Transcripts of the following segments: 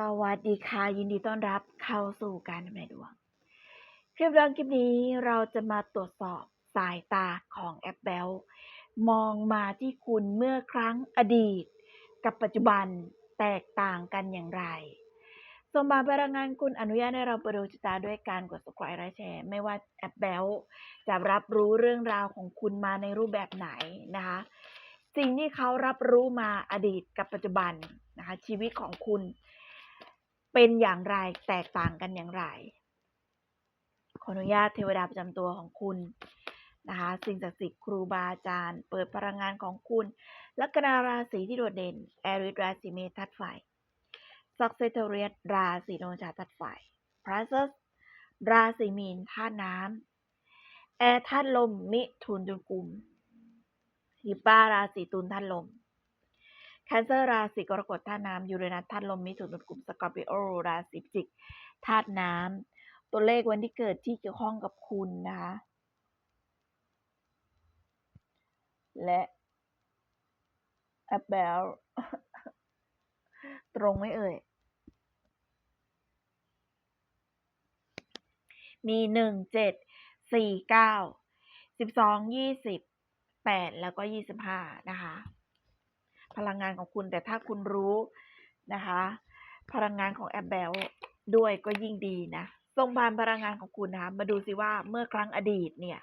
สวัสดีค่ะ ยินดีต้อนรับเข้าสู่การทำนายดวง คลิปเรื่องคลิปนี้เราจะมาตรวจสอบสายตาของแอปเบลมองมาที่คุณเมื่อครั้งอดีต กับปัจจุบันแตกต่างกันอย่างไรส่งมาพลังงานคุณอนุญาตให้เราไปดูชะตาด้วยการกด subscribe และแชร์ ไม่ว่าแอปเบลจะรับรู้เรื่องราวของคุณมาในรูปแบบไหนนะคะ สิ่งที่เขารับรู้มาอดีตกับปัจจุบันนะคะชีวิตของคุณ เป็นอย่างไรแตกต่างกันอย่างไร ขออนุญาตเทวดาประจำตัวของคุณนะคะสิ่งศักดิ์สิทธิ์ครูบาอาจารย์ เปิดพลังงานของคุณลัคนาราศีที่โดดเด่น แอริสราศีเมษทัดไฟซักเซเทเรียสราศีโนชาทัดไฟพระซัสราศีมีนธาตุน้ำแอร์ธาตุลมมิถุนจุลกุมฮิปปาราศีตุลธาตุลม คนเซอร์ราศีกรกฎธาตุน้ำยูเรนัสธาตุลมมิถุนกลุ่มสกอร์ปิโอราศีพิจิกธาตุน้ำตัวเลขวันที่เกิดที่เกี่ยวข้องกับคุณนะคะและแอปเบลตรงไหมเอ่ย มีหนึ่งเจ็ดสี่เก้าสิบสองยี่สิบแปดแล้วก็ยี่สิบห้านะคะ พลังงานของคุณ แต่ถ้าคุณรู้นะคะ พลังงานของแอปเบลด้วยก็ยิ่งดีนะส่งผ่านพลังงานของคุณนะคะมาดูสิว่าเมื่อครั้งอดีตเนี่ย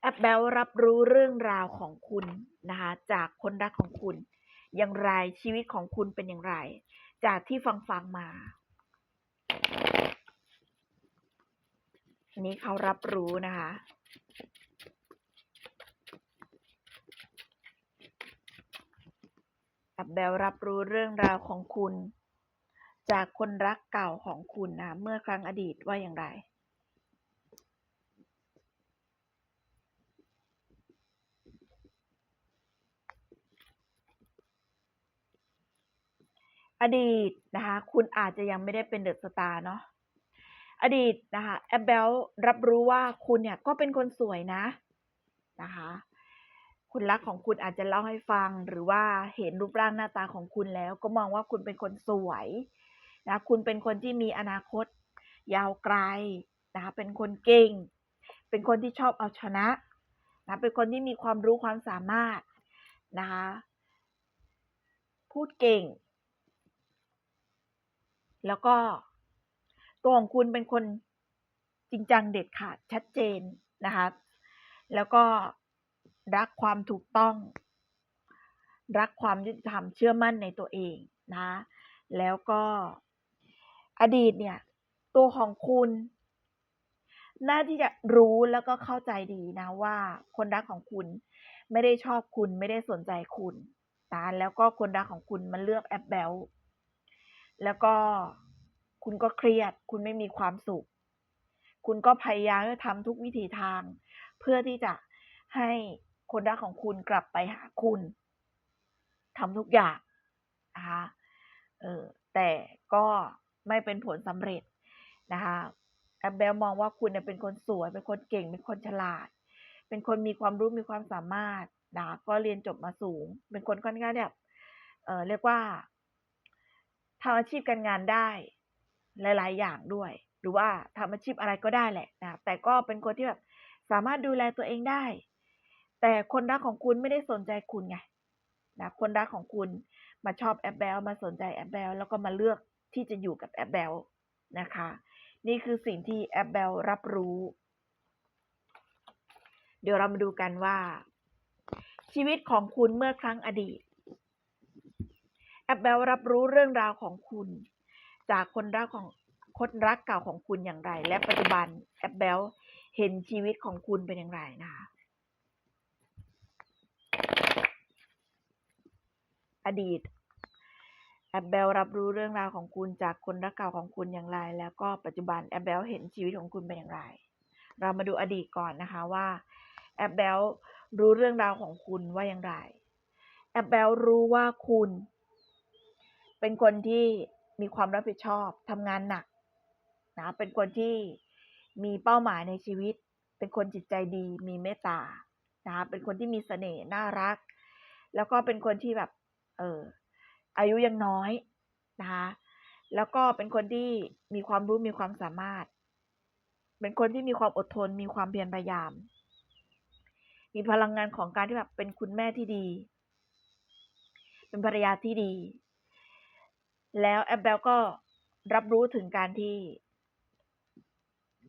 แอปเบลรับรู้เรื่องราวของคุณนะคะจากคนรักของคุณ อย่างไรชีวิตของคุณเป็นอย่างไร จากที่ฟังฟังมาอันนี้เขารับรู้นะคะ แอปเบลรับรู้เรื่องราวของคุณ จากคนรักเก่าของคุณนะเมื่อครั้งอดีตว่าอย่างไรอดีตนะคะคุณอาจจะยังไม่ได้เป็นเดอะสตาร์เนาะอดีตนะคะแอปเบลรับรู้ว่าคุณเนี่ยก็เป็นคนสวยนะนะคะ คุณรักของคุณอาจจะเล่าให้ฟัง หรือว่าเห็นรูปร่างหน้าตาของคุณแล้ว ก็มองว่าคุณเป็นคนสวยนะคุณเป็นคนที่มีอนาคต ยาวไกลนะคะเป็นคนเก่ง เป็นคนที่ชอบเอาชนะนะเป็นคนที่มีความรู้ความสามารถนะคะพูดเก่ง แล้วก็ตัวของคุณเป็นคนจริงจังเด็ดขาดชัดเจนนะคะ แล้วก็ รักความถูกต้อง รักความยุติธรรมเชื่อมั่นในตัวเองนะแล้วก็อดีตเนี่ย ตัวของคุณ น่าที่จะรู้แล้วก็เข้าใจดีนะว่าคนรักของคุณไม่ได้ชอบคุณไม่ได้สนใจคุณนะแล้วก็คนรักของคุณมันเลือกแอปเบลแล้วก็คุณก็เครียด คุณไม่มีความสุข คุณก็พยายามจะทำทุกวิถีทาง เพื่อที่จะให้ คนรักของคุณกลับไปหาคุณทำทุกอย่างนะคะเออแต่ก็ไม่เป็นผลสำเร็จนะคะแอบเบลมองว่าคุณเป็นคนสวย เป็นคนเก่ง เป็นคนฉลาด เป็นคนมีความรู้มีความสามารถนะก็เรียนจบมาสูง เป็นคนค่อนข้างแบบเออเรียกว่าทำอาชีพการงานได้หลาย ๆ อย่างด้วย หรือว่าทำอาชีพอะไรก็ได้แหละนะแต่ก็เป็นคนที่แบบสามารถดูแลตัวเองได้ แต่คนรักของคุณไม่ได้สนใจคุณไงนะคนรักของคุณมาชอบแอปเบลมาสนใจแอปเบลแล้วก็มาเลือกที่จะอยู่กับแอปเบลนะคะ นี่คือสิ่งที่แอปเบลรับรู้ เดี๋ยวเรามาดูกันว่า ชีวิตของคุณเมื่อครั้งอดีตแอปเบลรับรู้เรื่องราวของคุณ จากคนรักของคนรักเก่าของคุณอย่างไร และปัจจุบันแอปเบลเห็นชีวิตของคุณเป็นอย่างไรนะคะ อดีตแอบเบลรับรู้เรื่องราวของคุณจากคนรักเก่าของคุณอย่างไร แล้วก็ปัจจุบันแอบเบลเห็นชีวิตของคุณเป็นอย่างไร เรามาดูอดีตก่อนนะคะว่าแอบเบลรู้เรื่องราวของคุณว่าอย่างไรแอบเบลรู้ว่าคุณ เป็นคนที่มีความรับผิดชอบทำงานหนักนะเป็นคนที่มีเป้าหมายในชีวิต เป็นคนจิตใจดี มีเมตตานะคะเป็นคนที่มีเสน่ห์น่ารัก แล้วก็เป็นคนที่แบบ เอออายุยังน้อยนะคะแล้วก็เป็นคนที่มีความรู้มีความสามารถ เป็นคนที่มีความอดทน มีความเพียรพยายาม มีพลังงานของการที่แบบเป็นคุณแม่ที่ดี เป็นภรรยาที่ดี แล้วแอบเบลก็รับรู้ถึงการที่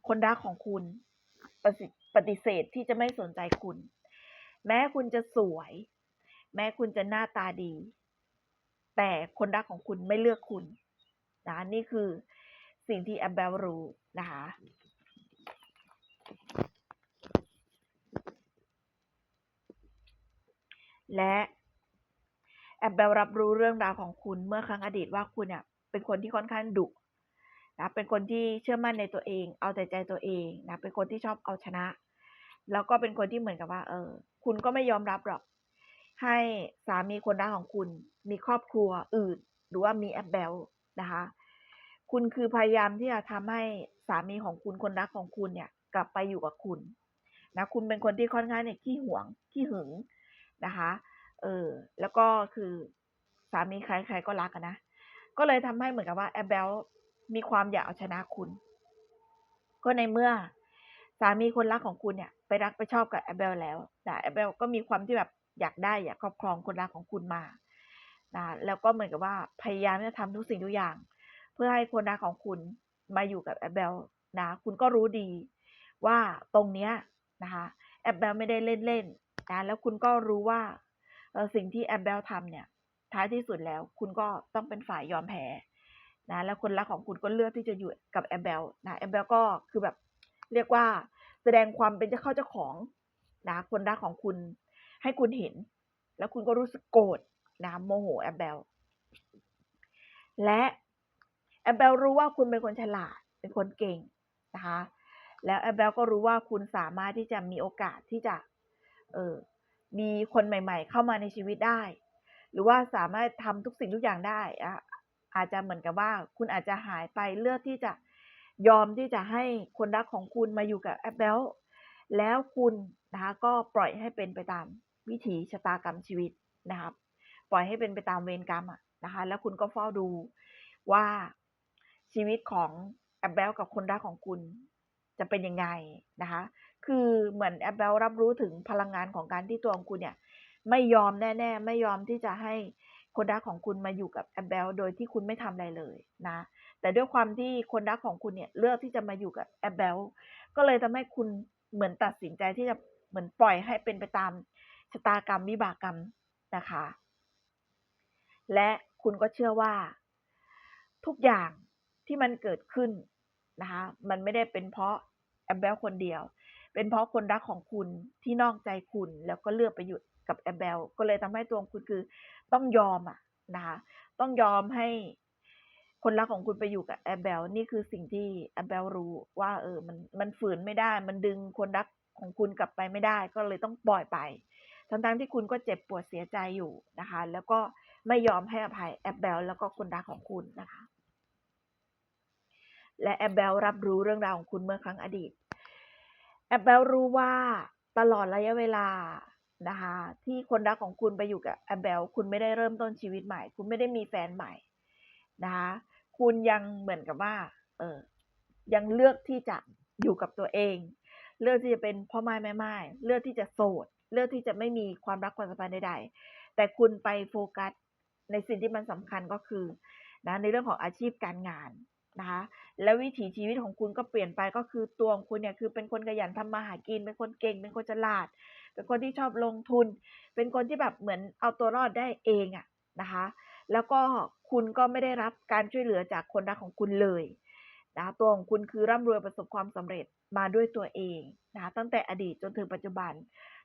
คนรักของคุณปฏิปฏิเสธที่จะไม่สนใจคุณ แม้คุณจะสวย แม้คุณจะหน้าตาดี แต่คนรักของคุณไม่เลือกคุณนะนี่คือสิ่งที่แอบเบลรู้นะคะและแอบเบลรับรู้เรื่องราวของคุณเมื่อครั้งอดีตว่าคุณเนี่ยเป็นคนที่ค่อนข้างดุนะเป็นคนที่เชื่อมั่นในตัวเอง เอาแต่ใจตัวเองนะเป็นคนที่ชอบเอาชนะ แล้วก็เป็นคนที่เหมือนกับว่า เออ คุณก็ไม่ยอมรับหรอก ให้สามีคนรักของคุณ มีครอบครัวอื่น หรือว่ามีแอบเบลนะคะ คุณคือพยายามที่จะทำให้สามีของคุณคนรักของคุณเนี่ยกลับไปอยู่กับคุณนะคุณเป็นคนที่ค่อนข้างเนี่ยขี้หวงขี้หึงนะคะเออแล้วก็คือสามีใครๆก็รักนะ ก็เลยทำให้เหมือนกับว่าแอบเบลมีความอยากเอาชนะคุณ ก็ในเมื่อสามีคนรักของคุณเนี่ยไปรักไปชอบกับแอบเบลแล้วนะแอบเบลก็มีความที่แบบอยากได้อยากครอบครองคนรักของคุณมา นะแล้วก็เหมือนกับว่าพยายามจะทำทุกสิ่งทุกอย่าง เพื่อให้คนรักของคุณมาอยู่กับแอบเบลนะคุณก็รู้ดีว่าตรงเนี้ยนะคะแอบเบลไม่ได้เล่นๆนะแล้วคุณก็รู้ว่าสิ่งที่แอบเบลทำเนี่ยท้ายที่สุดแล้วคุณก็ต้องเป็นฝ่ายยอมแพ้นะแล้วคนรักของคุณก็เลือกที่จะอยู่กับแอบเบลนะแอบเบลก็คือแบบเรียกว่าแสดงความเป็นเจ้าเข้าเจ้าของนะคนรักของคุณให้คุณเห็น แล้วคุณก็รู้สึกโกรธ นะโมโหแอบเบลและแอบเบลรู้ว่าคุณเป็นคนฉลาดเป็นคนเก่งนะคะแล้วแอบเบลก็รู้ว่าคุณสามารถที่จะมีโอกาสที่จะเออมีคนใหม่ ๆ เข้ามาในชีวิตได้ หรือว่าสามารถทำทุกสิ่งทุกอย่างได้อะอาจจะเหมือนกับว่าคุณอาจจะหายไปเลือกที่จะยอมที่จะให้คนรักของคุณมาอยู่กับแอบเบลแล้วคุณนะคะก็ปล่อยให้เป็นไปตามวิถีชะตากรรมชีวิตนะครับ ปล่อยให้เป็นไปตามเวรกรรมอะนะคะ แล้วคุณก็เฝ้าดูว่าชีวิตของแอบเบลกับคนรักของคุณจะเป็นยังไงนะคะ คือเหมือนแอบเบลรับรู้ถึงพลังงานของการที่ตัวของคุณเนี่ย ไม่ยอมแน่ ๆ ไม่ยอมที่จะให้คนรักของคุณมาอยู่กับแอบเบลโดยที่คุณไม่ทำอะไรเลยนะ แต่ด้วยความที่คนรักของคุณเนี่ยเลือกที่จะมาอยู่กับแอบเบลก็เลยทำให้คุณเหมือนตัดสินใจที่จะเหมือนปล่อยให้เป็นไปตามชะตากรรมวิบากกรรมนะคะ และคุณก็เชื่อว่า ทุกอย่างที่มันเกิดขึ้นนะคะมันไม่ได้เป็นเพราะแอบเบลคนเดียว เป็นเพราะคนรักของคุณที่นอกใจคุณแล้วก็เลือกไปอยู่กับแอบเบลก็เลยทำให้ตัวคุณคือต้องยอมอะนะคะต้องยอมให้คนรักของคุณไปอยู่กับแอบเบลนี่คือสิ่งที่แอบเบลรู้ว่าเออมันมันฝืนไม่ได้ มันดึงคนรักของคุณกลับไปไม่ได้ ก็เลยต้องปล่อยไป ทั้งๆที่คุณก็เจ็บปวดเสียใจอยู่นะคะ แล้วก็ ไม่ยอมให้อภัยแอบเบลแล้วก็คนรักของคุณนะคะ และแอบเบลรับรู้เรื่องราวของคุณเมื่อครั้งอดีต แอบเบลรู้ว่าตลอดระยะเวลานะคะที่คนรักของคุณไปอยู่กับแอบเบลคุณไม่ได้เริ่มต้นชีวิตใหม่ คุณไม่ได้มีแฟนใหม่นะคะคุณยังเหมือนกับว่าเออยังเลือกที่จะอยู่กับตัวเอง เลือกที่จะเป็นพ่อไม้แม่ไม้เลือกที่จะโสด เลือกที่จะไม่มีความรักความสัมพันธ์ใดๆแต่คุณไปโฟกัส ในสิ่งที่มันสำคัญก็คือนะในเรื่องของอาชีพการงานนะคะแล้ววิถีชีวิตของคุณก็เปลี่ยนไปก็คือตัวของคุณเนี่ยคือเป็นคนขยันทำมาหากิน เป็นคนเก่ง เป็นคนฉลาด เป็นคนที่ชอบลงทุน เป็นคนที่แบบเหมือนเอาตัวรอดได้เองอะนะคะ แล้วก็คุณก็ไม่ได้รับการช่วยเหลือจากคนรักของคุณเลยนะตัวของคุณคือร่ำรวยประสบความสำเร็จมาด้วยตัวเองนะตั้งแต่อดีตจนถึงปัจจุบัน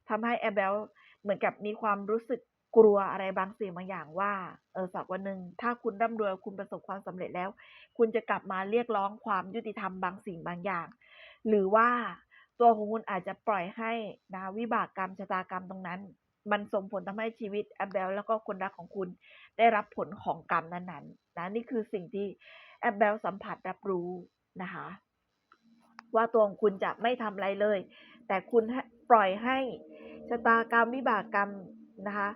ทำให้แอบเบลเหมือนกับมีความรู้สึก กลัวอะไรบางสิ่งบางอย่างว่าเออสักวันหนึ่งถ้าคุณร่ำรวยคุณประสบความสำเร็จแล้ว คุณจะกลับมาเรียกร้องความยุติธรรมบางสิ่งบางอย่าง หรือว่าตัวของคุณอาจจะปล่อยให้นะวิบากกรรมชะตากรรมตรงนั้น มันส่งผลทำให้ชีวิตแอบเบลแล้วก็คนรักของคุณได้รับผลของกรรมนั้นๆนะนี่คือสิ่งที่แอบเบลสัมผัสรับรู้นะคะว่าตัวของคุณจะไม่ทำอะไรเลย แต่คุณปล่อยให้ชะตากรรมวิบากกรรมนะคะ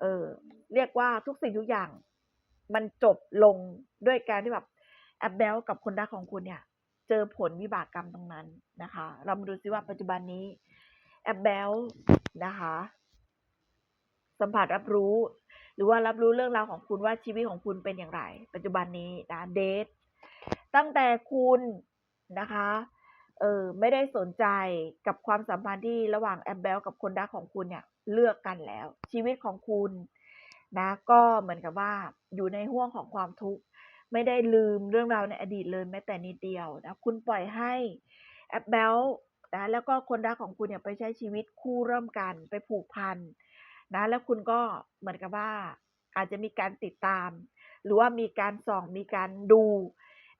เออ เรียกว่าทุกสิ่งทุกอย่าง มันจบลงด้วยการที่แบบแอปแบลกับคนรักของคุณเนี่ย เจอผลวิบากกรรมตรงนั้นนะคะ เรามาดูซิว่าปัจจุบันนี้แอปแบลนะคะ สัมผัสรับรู้ หรือว่ารับรู้เรื่องราวของคุณว่าชีวิตของคุณเป็นอย่างไร ปัจจุบันนี้นะเดทตั้งแต่คุณนะคะเออไม่ได้สนใจกับความสัมพันธ์ที่ระหว่างแอมเบลกับคนรักของคุณเนี่ย เลือกกันแล้ว ชีวิตของคุณนะก็เหมือนกับว่าอยู่ในห่วงของความทุกข์ไม่ได้ลืมเรื่องราวในอดีตเลยแม้แต่นิดเดียวนะคุณปล่อยให้แอปเบลนะแล้วก็คนรักของคุณเนี่ยไปใช้ชีวิตคู่ร่วมกันไปผูกพันนะแล้วคุณก็เหมือนกับว่าอาจจะมีการติดตาม หรือว่ามีการส่องมีการดู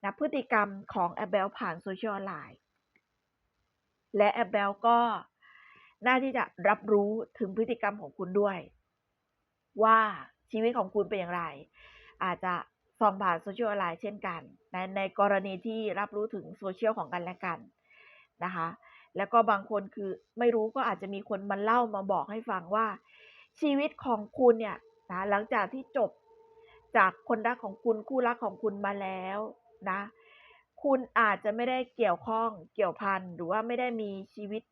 นะพฤติกรรมของแอปเบลผ่านโซเชียลไลน์และแอปเบลก็ น่าที่จะรับรู้ถึงพฤติกรรมของคุณด้วย ว่าชีวิตของคุณเป็นอย่างไร อาจจะส่องผ่านโซเชียลออนไลน์เช่นกันในในกรณีที่รับรู้ถึงโซเชียลของกันและกันนะคะ แล้วก็บางคนคือไม่รู้ก็อาจจะมีคนมาเล่ามาบอกให้ฟังว่า ชีวิตของคุณเนี่ยนะหลังจากที่จบจากคนรักของคุณคู่รักของคุณมาแล้วนะ คุณอาจจะไม่ได้เกี่ยวข้องเกี่ยวพันหรือว่าไม่ได้มีชีวิต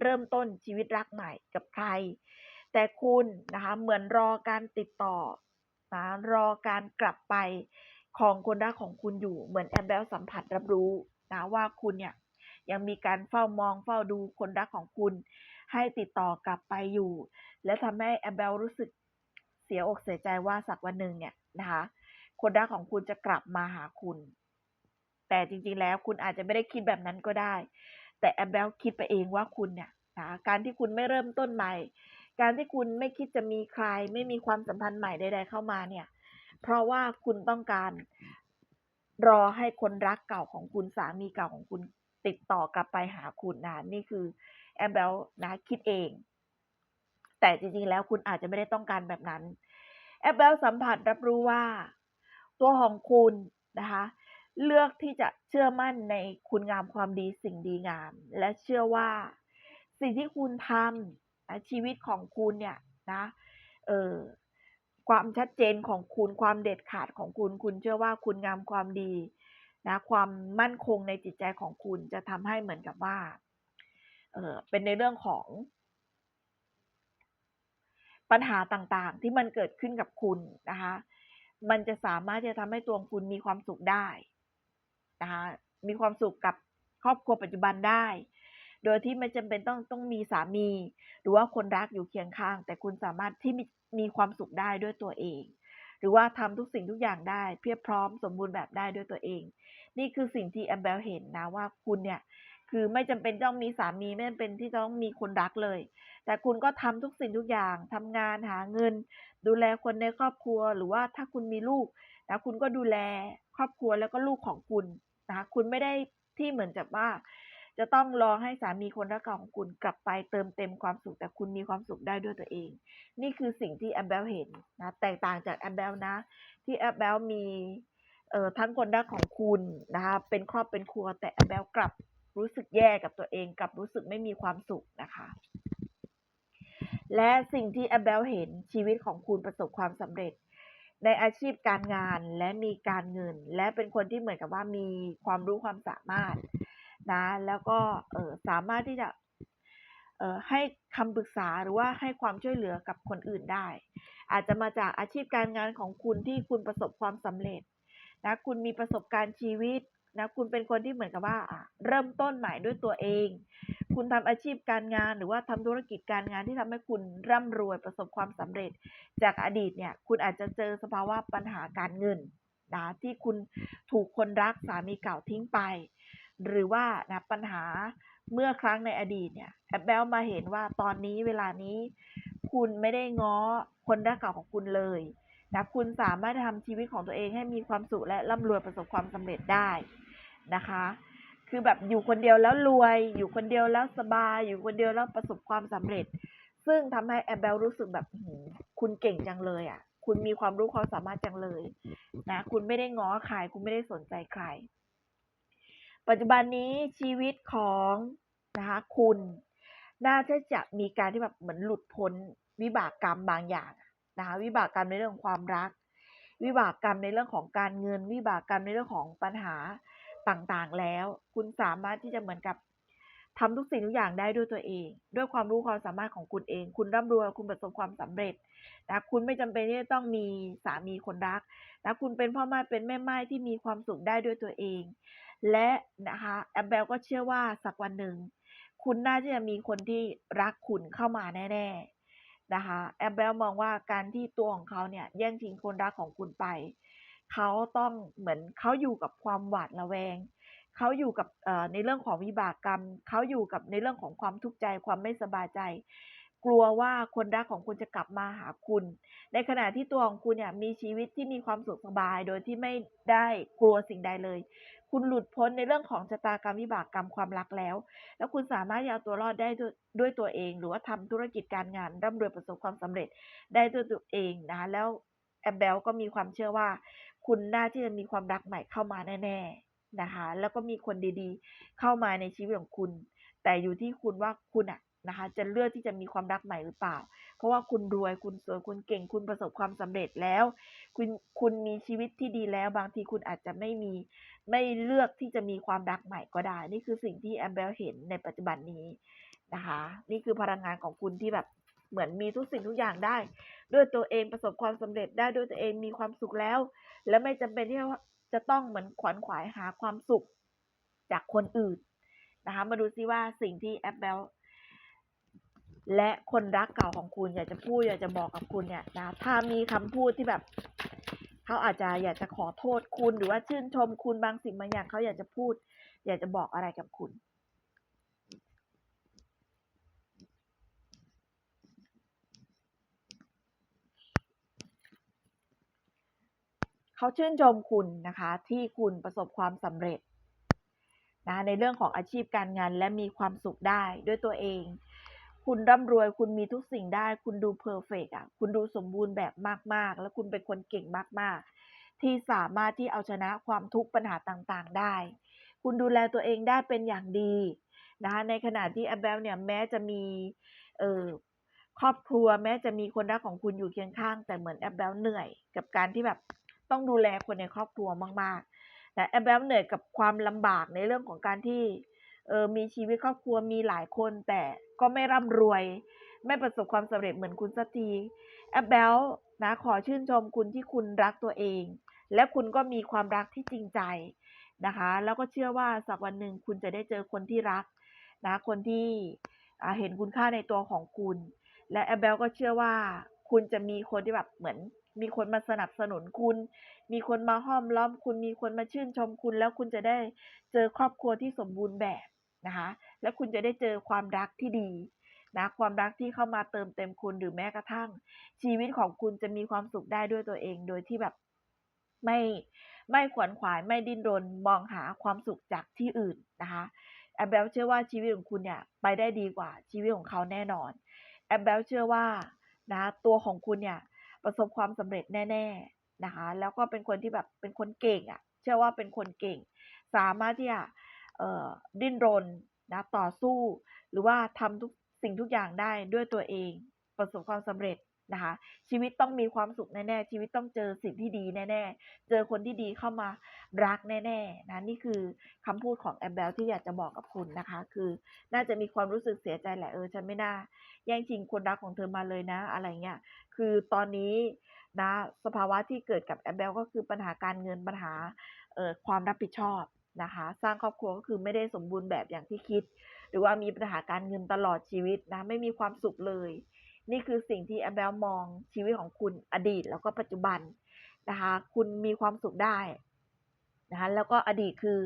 เริ่มต้นชีวิตรักใหม่กับใคร แต่คุณนะคะเหมือนรอการติดต่อนะรอการกลับไปของคนรักของคุณอยู่เหมือนแอมเบลสัมผัสรับรู้นะว่าคุณเนี่ยยังมีการเฝ้ามองเฝ้าดูคนรักของคุณ ให้ติดต่อกลับไปอยู่ และทำให้แอมเบลรู้สึกเสียอกเสียใจว่าสักวันหนึ่งเนี่ยนะคะคนรักของคุณจะกลับมาหาคุณ แต่จริงๆแล้วคุณอาจจะไม่ได้คิดแบบนั้นก็ได้ แต่แอมเบลคิดไปเองว่าคุณเนี่ยนะการที่คุณไม่เริ่มต้นใหม่ การที่คุณไม่คิดจะมีใคร ไม่มีความสัมพันธ์ใหม่ใดๆเข้ามาเนี่ย เพราะว่าคุณต้องการรอให้คนรักเก่าของคุณสามีเก่าของคุณติดต่อกลับไปหาคุณนะนี่คือแอมเบลนะคิดเอง แต่จริงๆแล้วคุณอาจจะไม่ได้ต้องการแบบนั้นแอปเบลสัมผัสรับรู้ว่า ตัวของคุณนะคะ เลือกที่จะเชื่อมั่นในคุณงามความดีสิ่งดีงาม และเชื่อว่า สิ่งที่คุณทำนะชีวิตของคุณเนี่ยนะเออความชัดเจนของคุณความเด็ดขาดของคุณ คุณเชื่อว่าคุณงามความดีนะความมั่นคงในจิตใจของคุณจะทำให้เหมือนกับว่าเออเป็นในเรื่องของ ปัญหาต่างๆ ที่มันเกิดขึ้นกับคุณนะคะมันจะสามารถจะทำให้ตัวคุณมีความสุขได้ นะคะมีความสุขกับครอบครัวปัจจุบันได้ โดยที่ไม่จำเป็นต้องต้องมีสามี หรือว่าคนรักอยู่เคียงข้าง แต่คุณสามารถที่มีมีความสุขได้ด้วยตัวเอง หรือว่าทำทุกสิ่งทุกอย่างได้ เพียบพร้อมสมบูรณ์แบบได้ด้วยตัวเอง นี่คือสิ่งที่แอมเบลเห็นนะว่าคุณเนี่ยคือไม่จำเป็นต้องมีสามีไม่จำเป็นที่ต้องมีคนรักเลย แต่คุณก็ทำทุกสิ่งทุกอย่างทำงานหาเงิน ดูแลคนในครอบครัว หรือว่าถ้าคุณมีลูกนะคุณก็ดูแลครอบครัวแล้วก็ลูกของคุณ นะคะคุณไม่ได้ที่เหมือนจะว่า จะต้องรอให้สามีคนรักเก่าของคุณกลับไปเติมเต็มความสุข แต่คุณมีความสุขได้ด้วยตัวเอง นี่คือสิ่งที่แอมเบลเห็นนะแตกต่างจากแอมเบลนะ ที่แอมเบลมีเอ่อทั้งคนรักของคุณนะคะเป็นครอบเป็นครัว แต่แอมเบลกลับรู้สึกแย่กับตัวเองกลับรู้สึกไม่มีความสุขนะคะและสิ่งที่แอมเบลเห็นชีวิตของคุณประสบความสำเร็จ ในอาชีพการงานและมีการเงิน และเป็นคนที่เหมือนกับว่ามีความรู้ความสามารถนะ แล้วก็เออสามารถที่จะเออให้คำปรึกษาหรือว่าให้ความช่วยเหลือกับคนอื่นได้ อาจจะมาจากอาชีพการงานของคุณที่คุณประสบความสำเร็จนะคุณมีประสบการณ์ชีวิตนะคุณเป็นคนที่เหมือนกับว่าเริ่มต้นใหม่ด้วยตัวเอง คุณทำอาชีพการงานหรือว่าทำธุรกิจการงานที่ทำให้คุณร่ำรวยประสบความสำเร็จ จากอดีตเนี่ย คุณอาจจะเจอสภาวะปัญหาการเงินนะที่คุณถูกคนรักสามีเก่าทิ้งไป หรือว่านะปัญหาเมื่อครั้งในอดีตเนี่ยแอบเบลมาเห็นว่าตอนนี้เวลานี้ คุณไม่ได้ง้อคนรักเก่าของคุณเลยนะคุณสามารถทำชีวิตของตัวเองให้มีความสุขและร่ำรวยประสบความสำเร็จได้นะคะ คือแบบอยู่คนเดียวแล้วรวย อยู่คนเดียวแล้วสบาย อยู่คนเดียวแล้วประสบความสำเร็จ ซึ่งทำให้แอบเบลรู้สึกแบบคุณเก่งจังเลยอะ คุณมีความรู้ความสามารถจังเลย นะ คุณไม่ได้ง้อใคร คุณไม่ได้สนใจใคร ปัจจุบันนี้ชีวิตของนะคะคุณ น่าจะจะมีการที่แบบเหมือนหลุดพ้นวิบากกรรมบางอย่างนะคะวิบากกรรมในเรื่องความรัก วิบากกรรมในเรื่องของการเงิน วิบากกรรมในเรื่องของปัญหา ต่างๆ แล้ว คุณสามารถที่จะเหมือนกับทำทุกสิ่งทุกอย่างได้ด้วยตัวเอง ด้วยความรู้ความสามารถของคุณเอง คุณร่ำรวยคุณประสบความสำเร็จนะคุณไม่จำเป็นที่จะต้องมีสามีคนรักนะคุณเป็นพ่อไม้เป็นแม่ไม้ที่มีความสุขได้ด้วยตัวเอง และนะคะแอมเบลก็เชื่อว่าสักวันหนึ่ง คุณน่าจะมีคนที่รักคุณเข้ามาแน่ๆนะคะแอมเบลมองว่าการที่ตัวของเขาเนี่ยแย่งชิงคนรักของคุณไป เขาต้องเหมือนเขาอยู่กับความหวาดระแวง เขาอยู่กับในเรื่องของวิบากกรรม เขาอยู่กับในเรื่องของความทุกข์ใจความไม่สบายใจ กลัวว่าคนรักของคุณจะกลับมาหาคุณ ในขณะที่ตัวของคุณเนี่ยมีชีวิตที่มีความสุขสบาย โดยที่ไม่ได้กลัวสิ่งใดเลย คุณหลุดพ้นในเรื่องของชะตากรรมวิบากกรรมความรักแล้ว แล้วคุณสามารถเอาตัวรอดได้ด้วยตัวเอง หรือว่าทำธุรกิจการงานร่ำรวยประสบความสำเร็จได้ด้วยตัวเองนะคะแล้วแอมเบลก็มีความเชื่อว่า คุณน่าที่จะมีความรักใหม่เข้ามาแน่ๆนะคะ แล้วก็มีคนดีๆ เข้ามาในชีวิตของคุณ แต่อยู่ที่คุณว่าคุณอะนะคะ จะเลือกที่จะมีความรักใหม่หรือเปล่า เพราะว่าคุณรวยคุณสวยคุณเก่งคุณประสบความสำเร็จแล้ว คุณคุณมีชีวิตที่ดีแล้ว บางทีคุณอาจจะไม่มีไม่เลือกที่จะมีความรักใหม่ก็ได้ นี่คือสิ่งที่แอมเบลเห็นในปัจจุบันนี้นะคะ นี่คือพลังงานของคุณที่แบบเหมือนมีทุกสิ่งทุกอย่างได้ ด้วยตัวเองประสบความสำเร็จได้ด้วยตัวเองมีความสุขแล้ว และไม่จำเป็นที่จะต้องเหมือนขวนขวายหาความสุขจากคนอื่นนะคะมาดูซิว่าสิ่งที่แอปเบลและคนรักเก่าของคุณอยากจะพูดอยากจะบอกกับคุณเนี่ยนะถ้ามีคำพูดที่แบบเขาอาจจะอยากจะขอโทษคุณหรือว่าชื่นชมคุณบางสิ่งบางอย่างเขาอยากจะพูด อยากจะบอกอะไรกับคุณ เขาชื่นชมคุณนะคะ ที่คุณประสบความสำเร็จนะในเรื่องของอาชีพการงานและมีความสุขได้ด้วยตัวเอง คุณร่ำรวยคุณมีทุกสิ่งได้ คุณดูเพอร์เฟกอะคุณดูสมบูรณ์แบบมาก ๆ แล้วคุณเป็นคนเก่งมาก ๆ ที่สามารถที่เอาชนะความทุกข์ปัญหาต่างๆ ได้ คุณดูแลตัวเองได้เป็นอย่างดีนะคะในขณะที่แอมเบลเนี่ยแม้จะมีเอ่อครอบครัวแม้จะมีคนรักของคุณอยู่เคียงข้าง แต่เหมือนแอมเบลเหนื่อย กับการที่แบบ ต้องดูแลคนในครอบครัวมากๆแต่แอมเบลเหนื่อยกับความลำบากในเรื่องของการที่เออมีชีวิตครอบครัวมีหลายคน แต่ก็ไม่ร่ำรวย ไม่ประสบความสำเร็จเหมือนคุณสักทีแอมเบลนะขอชื่นชมคุณที่คุณรักตัวเอง และคุณก็มีความรักที่จริงใจนะคะ แล้วก็เชื่อว่าสักวันหนึ่งคุณจะได้เจอคนที่รักนะคนที่เห็นคุณค่าในตัวของคุณ และแอมเบลก็เชื่อว่าคุณจะมีคนที่แบบเหมือน มีคนมาสนับสนุนคุณ มีคนมาห้อมล้อมคุณ มีคนมาชื่นชมคุณ แล้วคุณจะได้เจอครอบครัวที่สมบูรณ์แบบนะคะ และคุณจะได้เจอความรักที่ดีนะความรักที่เข้ามาเติมเต็มคุณหรือแม้กระทั่ง ชีวิตของคุณจะมีความสุขได้ด้วยตัวเอง โดยที่แบบไม่ไม่ขวนขวายไม่ดิ้นรนมองหาความสุขจากที่อื่นนะคะแอมเบลเชื่อว่าชีวิตของคุณเนี่ยไปได้ดีกว่าชีวิตของเขาแน่นอนแอมเบลเชื่อว่านะตัวของคุณเนี่ย ประสบความสำเร็จแน่ ๆนะคะ แล้วก็เป็นคนที่แบบเป็นคนเก่งอะ่ะ เชื่อว่าเป็นคนเก่ง สามารถที่จะดิ้นรนนะต่อสู้ หรือว่าทำทุกสิ่งทุกอย่างได้ด้วยตัวเอง ประสบความสำเร็จ นะคะ ชีวิตต้องมีความสุขแน่ๆชีวิตต้องเจอสิ่งที่ดีแน่ๆเจอคนที่ดีเข้ามารักแน่ๆนะนี่คือคำพูดของแอมเบลที่อยากจะบอกกับคุณนะคะ คือน่าจะมีความรู้สึกเสียใจแหละเออฉันไม่น่าแย่งชิงคนรักของเธอมาเลยนะ อะไรเงี้ยคือตอนนี้นะสภาวะที่เกิดกับแอมเบลก็คือปัญหาการเงินปัญหาเอ่อความรับผิดชอบนะคะ สร้างครอบครัวก็คือไม่ได้สมบูรณ์แบบอย่างที่คิด หรือว่ามีปัญหาการเงินตลอดชีวิตนะไม่มีความสุขเลย นี่คือสิ่งที่แอมเบลมองชีวิตของคุณอดีตแล้วก็ปัจจุบันนะคะ คุณมีความสุขได้นะคะแล้วก็อดีตคือ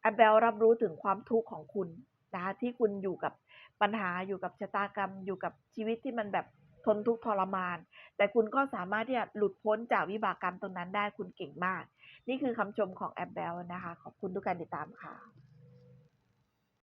แอมเบลรับรู้ถึงความทุกข์ของคุณนะคะที่คุณอยู่กับปัญหาอยู่กับชะตากรรม อยู่กับชีวิตที่มันแบบทนทุกข์ทรมาน แต่คุณก็สามารถที่จะหลุดพ้นจากวิบากกรรมตรงนั้นได้คุณเก่งมาก นี่คือคำชมของแอมเบลนะคะ ขอบคุณทุกการติดตามค่ะ